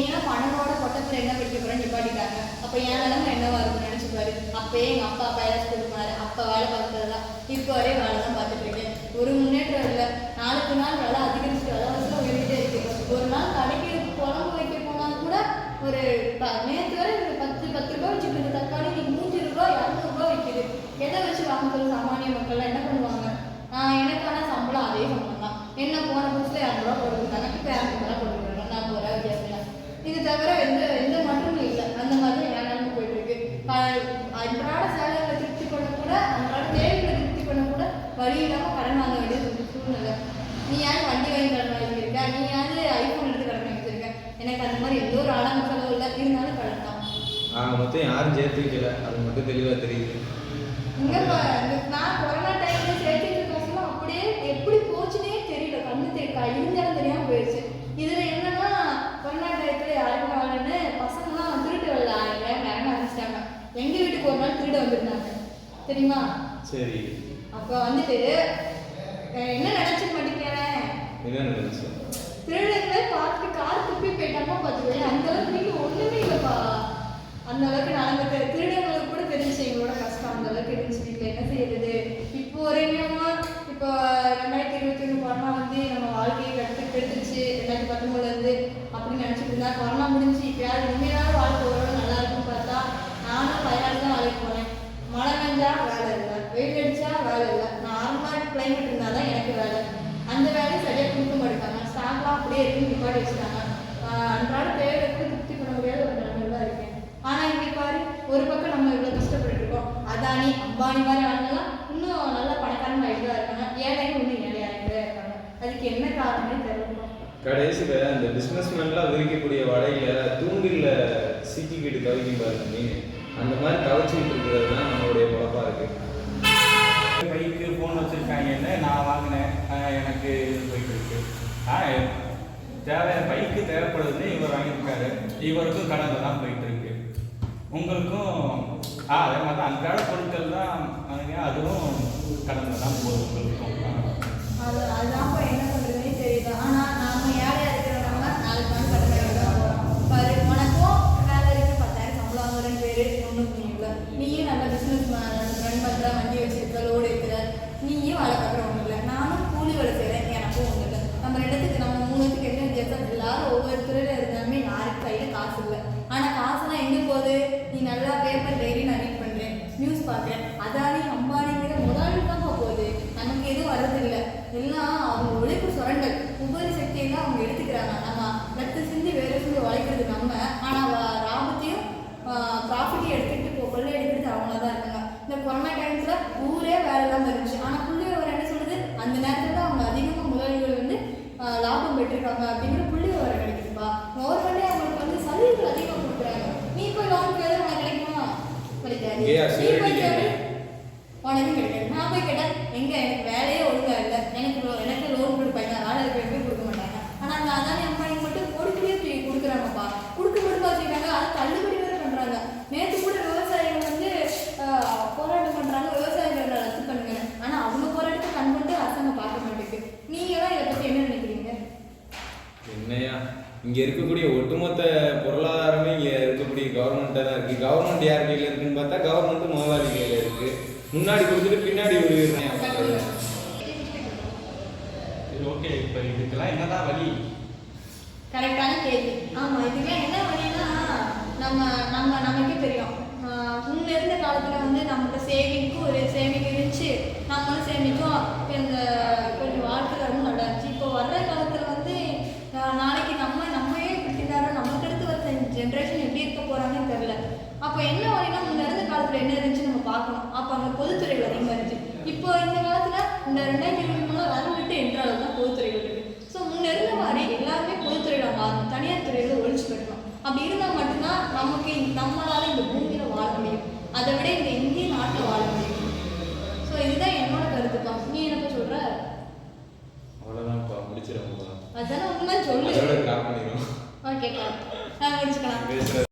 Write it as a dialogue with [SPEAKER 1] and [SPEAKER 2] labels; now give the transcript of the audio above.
[SPEAKER 1] என்னையெல்லாம் பணனோட பட்டத்தில் என்ன படிக்க போறேன்னு நிப்பாட்டிட்டாங்க. அப்ப என் நிலைமை என்னவா இருக்கும்னு நினைச்சுப்பாரு. அப்பயே எங்க அப்பா அப்பா பைலாஸ் கொடுப்பாரு. அப்பா வேலை பார்த்ததெல்லாம் இப்போ வரையும் வேலை தான் பார்த்துட்டு இருக்கேன். ஒரு முன்னேற்றம் இல்லை. நாளுக்கு நாள் வேலை அதிகரிச்சுட்டு வேலை வருஷம் உயர்ந்துட்டே இருக்கு. ஒரு நாள் கடைக்கு குழம்பு வைக்க போனா கூட ஒரு நேற்று வரை ஒரு பத்து பத்து ரூபா வச்சுட்டு இருந்த தக்காளி இன்னைக்கு மூன்று ரூபாய் இரநூறுபா விற்கிது எதை வச்சு வாங்க சாமானிய மக்கள்லாம் என்ன பண்ணுவாங்க? எனக்கான சம்பளம் அதே சம்பளம் தான். என்ன போன புதுசுல இரநூறுவா போடுறது தனக்கு இப்போ நீ யாரும் வண்டி வாங்கி கடன் வாங்கியிருக்க? நீ யாரு ஐஃபோன் எடுத்து கடன் வாங்கியிருக்க எனக்கு அந்த மாதிரி எந்த ஒரு ஆடம்பர செலவு இல்லை. இருந்தாலும் கடன் தான்
[SPEAKER 2] மொத்தம் யாரும் சேர்த்து வைக்கல. அது மட்டும் தெளிவாக தெரியுது.
[SPEAKER 1] இங்க நான் கொரோனா டைம்ல சேர்த்துட்டு காசுலாம் அப்படியே எப்படி போச்சுனே தெரியல. கண்ணு தெரியல இருந்தாலும் தெரியாம போயிடுச்சு இதுல என்னன்னா கொரோனா டயத்துல யாருக்கும் வரலன்னு பசங்கலாம் திருட்டு வரல ஆயிரம் நேரம் ஆரம்பிச்சிட்டாங்க. எங்க வீட்டுக்கு ஒரு நாள் திருட வந்திருந்தாங்க. தெரியுமா?
[SPEAKER 2] சரி.
[SPEAKER 1] அப்ப வந்துட்டு என்ன நினைச்சு மாட்டேங்கிறேன்
[SPEAKER 2] என்ன நடந்துச்சு
[SPEAKER 1] திருடங்களை பார்த்து கார் துப்பி போயிட்டாங்க பார்த்துக்கோங்க அந்த அளவுக்கு நீங்க ஒண்ணுமே இல்லைப்பா அந்த அளவுக்கு நடந்துட்டு திருடங்களுக்கு கூட தெரிஞ்சுச்சு எங்களோட கஷ்டம் அந்த அளவுக்கு இருந்துச்சு வீட்டில் என்ன செய்யறது இப்போ வரைக்குமா இப்போ ரெண்டாயிரத்தி இருபத்தி ஒன்று கொரோனா வந்து நம்ம வாழ்க்கையை கட்டு கெடுத்துச்சு ரெண்டாயிரத்தி பத்தொன்பதுல இருந்து அப்படின்னு இருந்தா கொரோனா முடிஞ்சு இப்போ யார் வாழ்க்கை ஓரளவு நல்லா இருக்கும் பார்த்தா நானும் பதினாலு தான் வேலைக்கு போனேன். மழை பெஞ்சா வேலை இல்லை வெயில் அடிச்சா வேலை இல்லை. நார்மலாக கிளைமேட் இருந்தால் தான் எனக்கு வேலை. அந்த வேலையை சரியாக கொடுக்க மாட்டாங்க ஸ்டாஃப்லாம் அப்படியே இருக்கு நிப்பாட்டி வச்சுட்டாங்க. அன்றாட தேவைக்கு திருப்தி பண்ண முடியாத ஒரு நிலைமையில தான் இருக்கேன். ஆனால் இன்னைக்கு பாரு ஒரு பக்கம் நம்ம இவ்வளோ கஷ்டப்பட்டு இருக்கோம். அதானி அம்பானி மாதிரி ஆளுங்கெல்லாம் இன்னும் நல்லா பணக்காரங்க ஆகிட்டு தான் இருக்காங்க. ஏழைங்க இன்னும் ஏழையாகிட்டு இருக்காங்க. அதுக்கு என்ன காரணமே தெரியல.
[SPEAKER 2] கடைசியில் அந்த பிஸ்னஸ்மேன்லாம் விரிக்கக்கூடிய வலையில தூண்டில்ல சிக்கிக்கிட்டு கவிக்கும் பாருங்க மீன். அந்த மாதிரி கவச்சிக்கிட்டு இருக்கிறது தான் நம்மளுடைய பொழப்பா இருக்கு.
[SPEAKER 3] பைக்கு ஃபோன் வச்சுருக்காங்கன்னு நான் வாங்கினேன். எனக்கு இது போயிட்டு இருக்கு. ஆ தேவை பைக்கு தேவைப்படுதுன்னு இவர் வாங்கியிருக்காரு. இவருக்கும் கடனில் தான் போயிட்டு இருக்கு. உங்களுக்கும் ஆ அதே மாதிரி தான் அன்றாட பொருட்கள் தான் அதுவும் கடனில் தான் போகுது உங்களுக்கும் ஆ.
[SPEAKER 1] அது அதுதான் இப்போ என்ன பண்ணுறதுனே தெரியல ஆனால் நாம ஏழையா இருக்கிறவங்க நாளைக்கு நாள் கடன் வாங்கி தான் போகிறோம் பாரு உனக்கும் வேலை இருக்கு பத்தாயிரம் சம்பளம் வாங்குறேன்னு பேரு ஒன்றும் புரியல நீயும் நல்ல பிஸ்னஸ் ரன் பண்ணுற வண்டி வச்சிருக்க லோடு இருக்கிற நீயும் வேலை பார்க்குற ஒன்றும் இல்லை நானும் கூலி வேலை செய்கிறேன் எனக்கும் ஒன்றும் இல்லை நம்ம ரெண்டுத்துக்கு நம்ம மூணுத்துக்கு என்ன வித்தியாசம் எல்லாரும் ஒவ்வொருத்தரும் இருந்தாலுமே யாருக்கு கையில் காசு இல்லை ஆனால் காசுலாம் எங்கே போகுது நீ நல்லா பேப்பர் டெய்லி நான் ரீட் பண்ணுறேன் நியூஸ் பார்க்குறேன் அதானி அம்பானிங்கிற முதலாளி தான் போகுது. நமக்கு எதுவும் வரதில்லை எல்லாம் அவங்க உழைப்பு சுரண்டல். உபரி சக்தியெல்லாம் அவங்க எடுத்துக்கிறாங்க. நம்ம ரத்த சிந்தி வேற சிந்தி உழைக்கிறது நம்ம. ஆனால் லாபத்தையும் ப்ராஃபிட்டையும் எடுத்துக்கிட்டு போ கொள்ளை எடுக்கிறது அவங்கள தான் இருக்காங்க. இந்த கொரோனா டைம்ஸில் ஊரே வேலை இல்லாமல் இருந்துச்சு. ஆனால் புள்ளி விவரம் என்ன சொல்லுது? அந்த நேரத்தில் தான் அவங்க அதிகமாக முதலீடுகள் வந்து லாபம் பெற்றிருக்காங்க அப்படிங்கிற புள்ளி விவரம் கிடைக்குதுப்பா. கவர்மெண்டே அவங்களுக்கு வந்து சலுகைகள் அதிகமாக கொடுக்குறாங்க. நீ போய் லோன் கேளு உனக்கு கிடைக்குமா? கிடைக்காது. உனக்கு கிடைக்காது நான் போய் கேட்டேன் எங்க? எனக்கு வேலையே ஒழுங்கா இல்லை. எனக்கு லோ- எனக்கு லோன் கொடுப்பாங்க வேலை போய் கொடுக்க மாட்டாங்க. ஆனா அந்த அதானி அம்பானி மட்டும் கொடுக்கவே தூக்கி கொடுக்குறாங்கப்பா. கொடுக்க மட்டும் வச்சுருக்காங்க அது தள்ளுபடி வேற பண்றாங்க. நேற்று கூட விவசாயிகள் வந்து போராட்டம் பண்றாங்க. விவசாயிகள் ரத்து பண்ணுங்க. ஆனா அவங்க போராட்டத்தை கண் மட்டும் அரசாங்கம் பார்க்க மாட்டேங்குது. நீங்க தான் இதை பத்தி என்ன நினைக்கிறீங்க?
[SPEAKER 2] என்னையா? இங்க இருக்கக்கூடிய ஒட்டுமொத்த பொருளாதாரமே இங்க இருக்கக்கூடிய கவர்மெண்ட்டாக தான் இருக்கு. கவர்மெண்ட் யார் கையில இருக்குன்னு பார்த்தா கவர்மெண்ட் முதலாளி கையில இருக்கு. முன்னாடி கொடுத்துட்டு பின்னாடி ஒரு
[SPEAKER 3] இது ஓகே இப்போ இதுக்கெல்லாம் என்னதான் வழி?
[SPEAKER 1] கரெக்டான கேள்வி. ஆமா இதுக்கெல்லாம் என்ன வழின்னா நம்ம நம்ம நமக்கு தெரியும் ஆஹ் முன்ன இருந்த காலத்துல வந்து நம்மளோட சேவிங்க்கு ஒரு சேவிங் இருந்துச்சு நம்மளும் சேமிச்சோம் இந்த கொஞ்சம் வாழ்க்கை ரொம்ப நல்லா இருந்துச்சு இப்போ வர்ற காலத்துல வந்து ஆஹ் நாளைக்கு நம்ம நம்மளே இப்படி திண்டாடுறோம் நமக்கு அடுத்து வர ஜென்ரேஷன் எப்படி இருக்க போறாங்கன்னு தெரியல அப்போ என்ன வழினா முன்ன இருந்த காலத்துல என்ன இருந்துச்சு நம்ம அங்கே பொதுத்துறைகள் அதிகமாக இருந்துச்சு இப்போ இந்த காலத்துல இந்த ரெண்டாயிரத்தி இருபத்தி மூணுல வர விட்டு என்ற அளவு தான் பொதுத்துறைகள் இருக்கு. ஸோ முன்ன இருந்த மாதிரி எல்லாருமே பொதுத்துறையில மாறணும். தனியார் துறையில ஒழிச்சு கட்டணும் அப்படி இருந்தால் மட்டும்தான் நமக்கு நம்மளால இந்த பூமியில வாழ முடியும். அதை விட இந்த இந்திய நாட்டில் வாழ முடியும். ஸோ இதுதான் என்னோட கருத்துப்பா. நீ என்ன சொல்ற?
[SPEAKER 2] அவ்வளோதான்ப்பா முடிச்சிடப்பா
[SPEAKER 1] அதுதானே உண்மை சொல்லு.
[SPEAKER 2] அதோட கிராப் பண்ணிடும்
[SPEAKER 1] ஓகேப்பா நான் முடிச்சுக்கலாம்